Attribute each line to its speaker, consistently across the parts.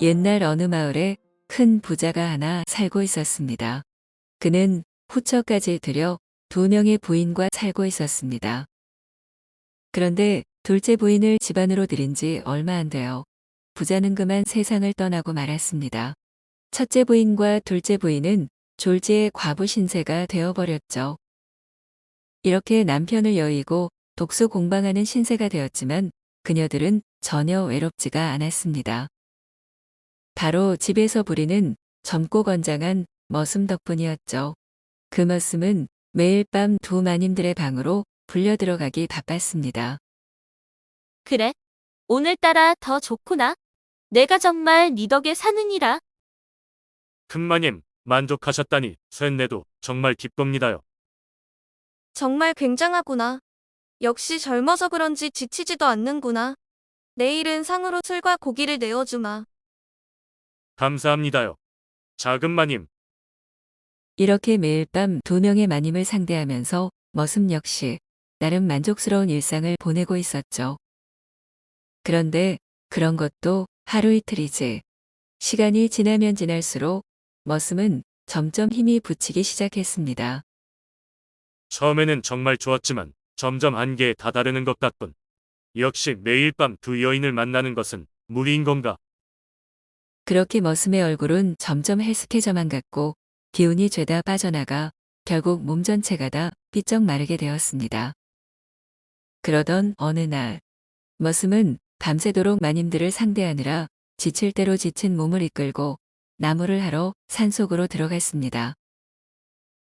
Speaker 1: 옛날 어느 마을에 큰 부자가 하나 살고 있었습니다. 그는 후처까지 들여 두 명의 부인과 살고 있었습니다. 그런데 둘째 부인을 집안으로 들인 지 얼마 안 되어 부자는 그만 세상을 떠나고 말았습니다. 첫째 부인과 둘째 부인은 졸지의 과부 신세가 되어버렸죠. 이렇게 남편을 여의고 독수 공방하는 신세가 되었지만 그녀들은 전혀 외롭지가 않았습니다. 바로 집에서 부리는 젊고 건장한 머슴 덕분이었죠. 그 머슴은 매일 밤 두 마님들의 방으로 불려 들어가기 바빴습니다.
Speaker 2: 그래. 오늘따라 더 좋구나. 내가 정말 네 덕에 사느니라.
Speaker 3: 큰마님, 만족하셨다니 쇳내도 정말 기쁩니다요.
Speaker 4: 정말 굉장하구나. 역시 젊어서 그런지 지치지도 않는구나. 내일은 상으로 술과 고기를 내어주마.
Speaker 3: 감사합니다요. 작은 마님,
Speaker 1: 이렇게 매일 밤 두 명의 마님을 상대하면서 머슴 역시 나름 만족스러운 일상을 보내고 있었죠. 그런데 그런 것도 하루 이틀이지. 시간이 지나면 지날수록 머슴은 점점 힘이 붙이기 시작했습니다.
Speaker 3: 처음에는 정말 좋았지만 점점 한계에 다다르는 것 같군. 역시 매일 밤 두 여인을 만나는 것은 무리인 건가?
Speaker 1: 그렇게 머슴의 얼굴은 점점 헬스케져만 갔고 기운이 죄다 빠져나가 결국 몸 전체가 다 삐쩍 마르게 되었습니다. 그러던 어느 날 머슴은 밤새도록 마님들을 상대하느라 지칠 대로 지친 몸을 이끌고 나무를 하러 산속으로 들어갔습니다.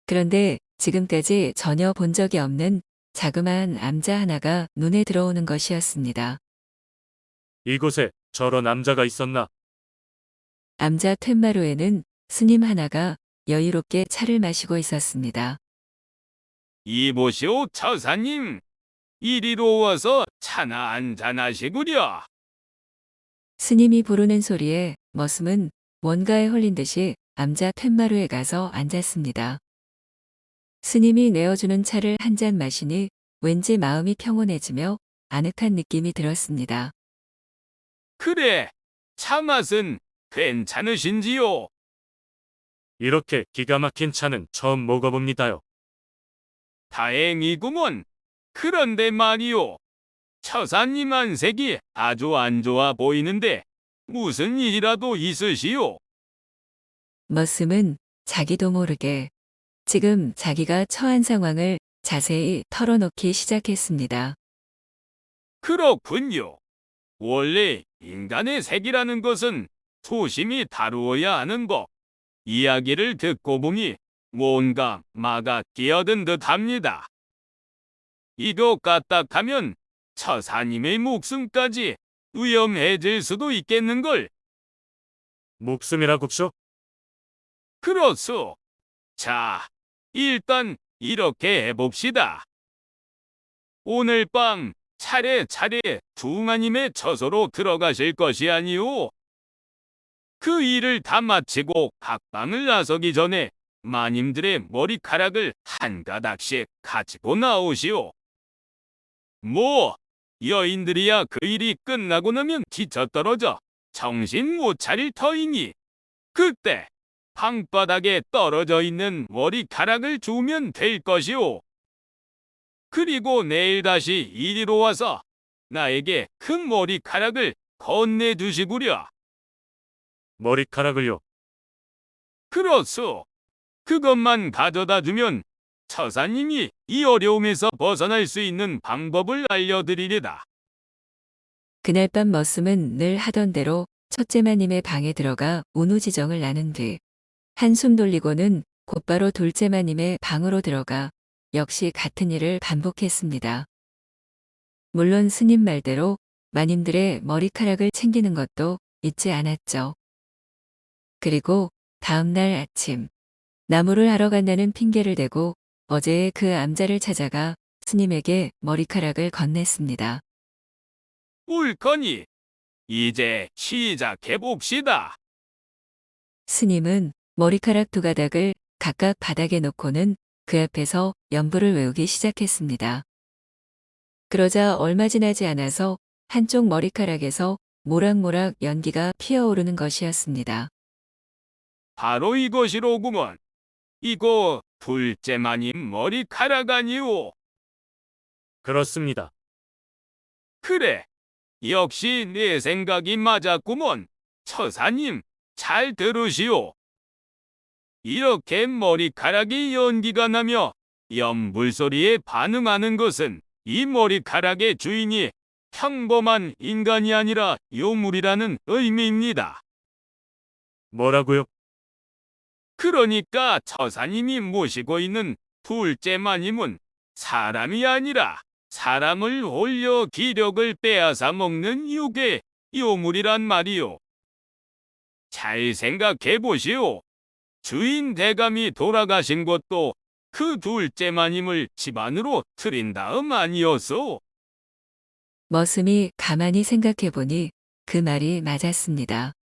Speaker 1: 그런데 지금까지 전혀 본 적이 없는 자그마한 암자 하나가 눈에 들어오는 것이었습니다.
Speaker 3: 이곳에 저런 남자가 있었나?
Speaker 1: 암자 툇마루에는 스님 하나가 여유롭게 차를 마시고 있었습니다.
Speaker 5: 이보시오 처사님. 이리로 와서 차나 한잔하시구려.
Speaker 1: 스님이 부르는 소리에 머슴은 뭔가에 홀린 듯이 암자 툇마루에 가서 앉았습니다. 스님이 내어주는 차를 한 잔 마시니 왠지 마음이 평온해지며 아늑한 느낌이 들었습니다.
Speaker 5: 그래, 차 맛은 괜찮으신지요?
Speaker 3: 이렇게 기가 막힌 차는 처음 먹어봅니다요.
Speaker 5: 다행이구먼. 그런데 말이오. 처사님 안색이 아주 안 좋아 보이는데 무슨 일이라도 있으시오?
Speaker 1: 머슴은 자기도 모르게 지금 자기가 처한 상황을 자세히 털어놓기 시작했습니다.
Speaker 5: 그렇군요. 원래 인간의 색이라는 것은 조심히 다루어야 하는 법. 이야기를 듣고 보니 뭔가 마가 끼어든 듯합니다. 이것 까딱하면 처사님의 목숨까지 위험해질 수도 있겠는걸.
Speaker 3: 목숨이라고쇼?
Speaker 5: 그렇소. 자, 일단 이렇게 해봅시다. 오늘 밤 차례차례 두마님의 처소로 들어가실 것이 아니오. 그 일을 다 마치고 각방을 나서기 전에 마님들의 머리카락을 한 가닥씩 가지고 나오시오. 뭐, 여인들이야 그 일이 끝나고 나면 뒤쳐 떨어져 정신 못 차릴 터이니 그때 방바닥에 떨어져 있는 머리카락을 주면 될 것이오. 그리고 내일 다시 이리로 와서 나에게 그 머리카락을 건네주시구려.
Speaker 3: 머리카락을요.
Speaker 5: 그렇소. 그것만 가져다 주면 처사님이 이 어려움에서 벗어날 수 있는 방법을 알려드리리다.
Speaker 1: 그날 밤 머슴은 늘 하던 대로 첫째 마님의 방에 들어가 운우지정을 나눈 뒤 한숨 돌리고는 곧바로 둘째 마님의 방으로 들어가 역시 같은 일을 반복했습니다. 물론 스님 말대로 마님들의 머리카락을 챙기는 것도 잊지 않았죠. 그리고 다음 날 아침 나무를 하러 간다는 핑계를 대고 어제의 그 암자를 찾아가 스님에게 머리카락을 건넸습니다.
Speaker 5: 옳거니 이제 시작해 봅시다.
Speaker 1: 스님은 머리카락 두 가닥을 각각 바닥에 놓고는 그 앞에서 연부를 외우기 시작했습니다. 그러자 얼마 지나지 않아서 한쪽 머리카락에서 모락모락 연기가 피어오르는 것이었습니다.
Speaker 5: 바로 이것이로구먼. 이거 둘째 마님 머리카락 아니오.
Speaker 3: 그렇습니다.
Speaker 5: 그래. 역시 내 생각이 맞았구먼. 처사님, 잘 들으시오. 이렇게 머리카락이 연기가 나며 연불소리에 반응하는 것은 이 머리카락의 주인이 평범한 인간이 아니라 요물이라는 의미입니다.
Speaker 3: 뭐라고요?
Speaker 5: 그러니까 처사님이 모시고 있는 둘째 마님은 사람이 아니라 사람을 올려 기력을 빼앗아 먹는 육의 요물이란 말이오. 잘 생각해 보시오. 주인 대감이 돌아가신 것도 그 둘째 마님을 집안으로 들인 다음 아니었소.
Speaker 1: 머슴이 가만히 생각해 보니 그 말이 맞았습니다.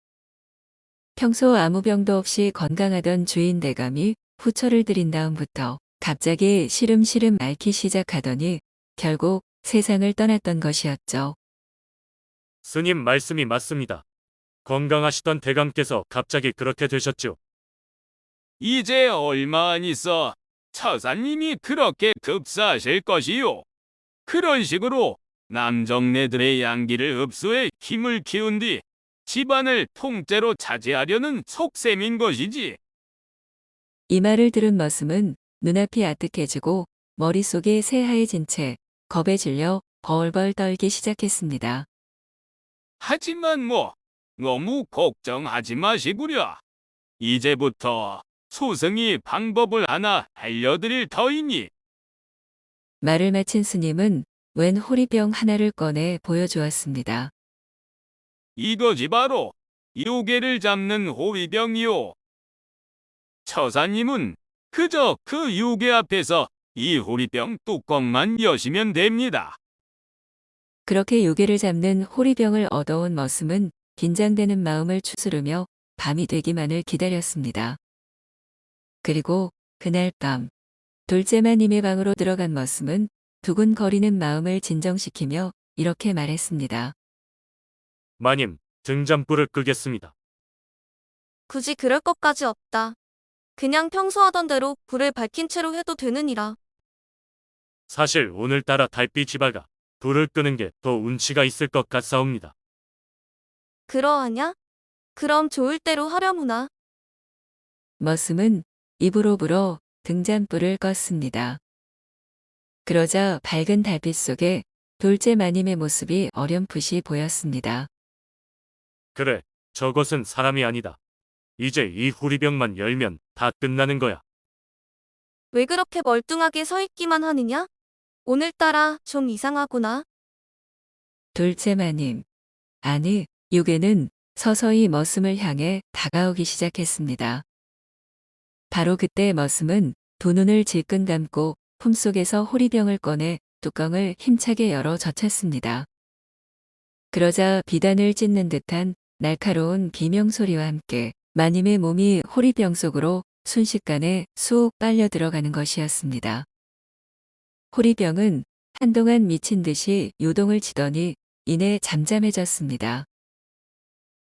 Speaker 1: 평소 아무 병도 없이 건강하던 주인 대감이 후처를 들인 다음부터 갑자기 시름시름 앓기 시작하더니 결국 세상을 떠났던 것이었죠.
Speaker 3: 스님 말씀이 맞습니다. 건강하시던 대감께서 갑자기 그렇게 되셨죠.
Speaker 5: 이제 얼마 안 있어 처사님이 그렇게 급사하실 것이요. 그런 식으로 남정네들의 양기를 흡수해 힘을 키운 뒤 집안을 통째로 차지하려는 속셈인 것이지.
Speaker 1: 이 말을 들은 머슴은 눈앞이 아득해지고 머릿속에 새하얘진 채 겁에 질려 벌벌 떨기 시작했습니다.
Speaker 5: 하지만 뭐 너무 걱정하지 마시구려. 이제부터 소승이 방법을 하나 알려드릴 터이니
Speaker 1: 말을 마친 스님은 웬 호리병 하나를 꺼내 보여주었습니다.
Speaker 5: 이것이 바로 요괴를 잡는 호위병이요. 처사님은 그저 그 요괴 앞에서 이 호리병 뚜껑만 여시면 됩니다.
Speaker 1: 그렇게 요괴를 잡는 호리병을 얻어온 머슴은 긴장되는 마음을 추스르며 밤이 되기만을 기다렸습니다. 그리고 그날 밤 돌제마님의 방으로 들어간 머슴은 두근거리는 마음을 진정시키며 이렇게 말했습니다.
Speaker 3: 마님, 등잔불을 끄겠습니다.
Speaker 4: 굳이 그럴 것까지 없다. 그냥 평소 하던 대로 불을 밝힌 채로 해도 되느니라.
Speaker 3: 사실 오늘따라 달빛이 밝아 불을 끄는 게 더 운치가 있을 것 같사옵니다.
Speaker 4: 그러하냐? 그럼 좋을 대로 하려무나.
Speaker 1: 머슴은 입으로 불어 등잔불을 껐습니다. 그러자 밝은 달빛 속에 돌제 마님의 모습이 어렴풋이 보였습니다.
Speaker 3: 그래, 저것은 사람이 아니다. 이제 이 후리병만 열면 다 끝나는 거야.
Speaker 4: 왜 그렇게 멀뚱하게 서 있기만 하느냐? 오늘따라 좀 이상하구나.
Speaker 1: 돌제 마님. 아니, 요괴는 서서히 머슴을 향해 다가오기 시작했습니다. 바로 그때 머슴은 두 눈을 질끈 감고 품속에서 호리병을 꺼내 뚜껑을 힘차게 열어 젖혔습니다. 그러자 비단을 찢는 듯한 날카로운 비명소리와 함께 마님의 몸이 호리병 속으로 순식간에 쑥 빨려 들어가는 것이었습니다. 호리병은 한동안 미친 듯이 요동을 치더니 이내 잠잠해졌습니다.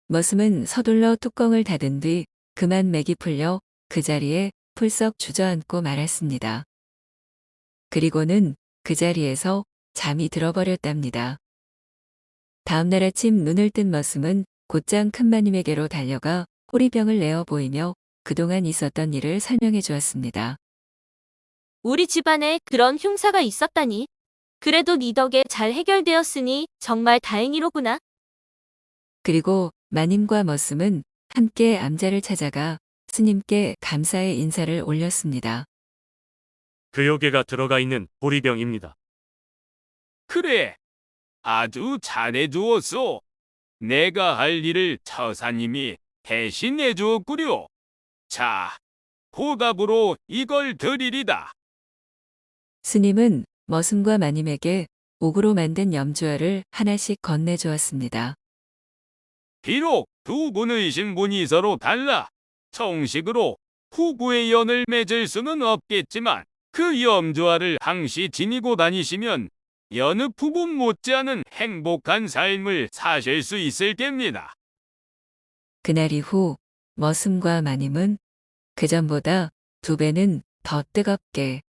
Speaker 1: 머슴은 서둘러 뚜껑을 닫은 뒤 그만 맥이 풀려 그 자리에 풀썩 주저앉고 말았습니다. 그리고는 그 자리에서 잠이 들어버렸답니다. 다음날 아침 눈을 뜬 머슴은 곧장 큰마님에게로 달려가 호리병을 내어 보이며 그동안 있었던 일을 설명해 주었습니다.
Speaker 2: 우리 집안에 그런 흉사가 있었다니. 그래도 네 덕에 잘 해결되었으니 정말 다행이로구나.
Speaker 1: 그리고 마님과 머슴은 함께 암자를 찾아가 스님께 감사의 인사를 올렸습니다.
Speaker 3: 그 요괴가 들어가 있는 보리병입니다.
Speaker 5: 그래, 아주 잘해주었소. 내가 할 일을 처사님이 대신해 주었구려. 자, 보답으로 이걸 드리리다.
Speaker 1: 스님은 머슴과 마님에게 옥으로 만든 염주화를 하나씩 건네주었습니다.
Speaker 5: 비록 두 분의 신분이 서로 달라 정식으로 후구의 연을 맺을 수는 없겠지만 그 염주화를 항시 지니고 다니시면 여느 부부 못지않은 행복한 삶을 사실 수 있을 겁니다.
Speaker 1: 그날 이후 머슴과 마님은 그전보다 두 배는 더 뜨겁게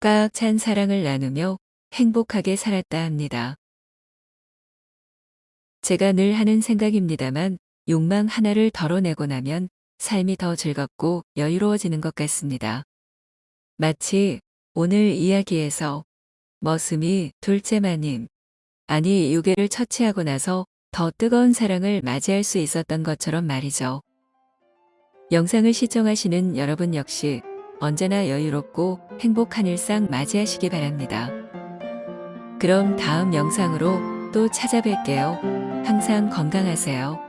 Speaker 1: 꽉 찬 사랑을 나누며 행복하게 살았다 합니다. 제가 늘 하는 생각입니다만 욕망 하나를 덜어내고 나면 삶이 더 즐겁고 여유로워지는 것 같습니다. 마치 오늘 이야기에서 머슴이 둘째 마님, 아니 유괴를 처치하고 나서 더 뜨거운 사랑을 맞이할 수 있었던 것처럼 말이죠. 영상을 시청하시는 여러분 역시 언제나 여유롭고 행복한 일상 맞이하시기 바랍니다. 그럼 다음 영상으로 또 찾아뵐게요. 항상 건강하세요.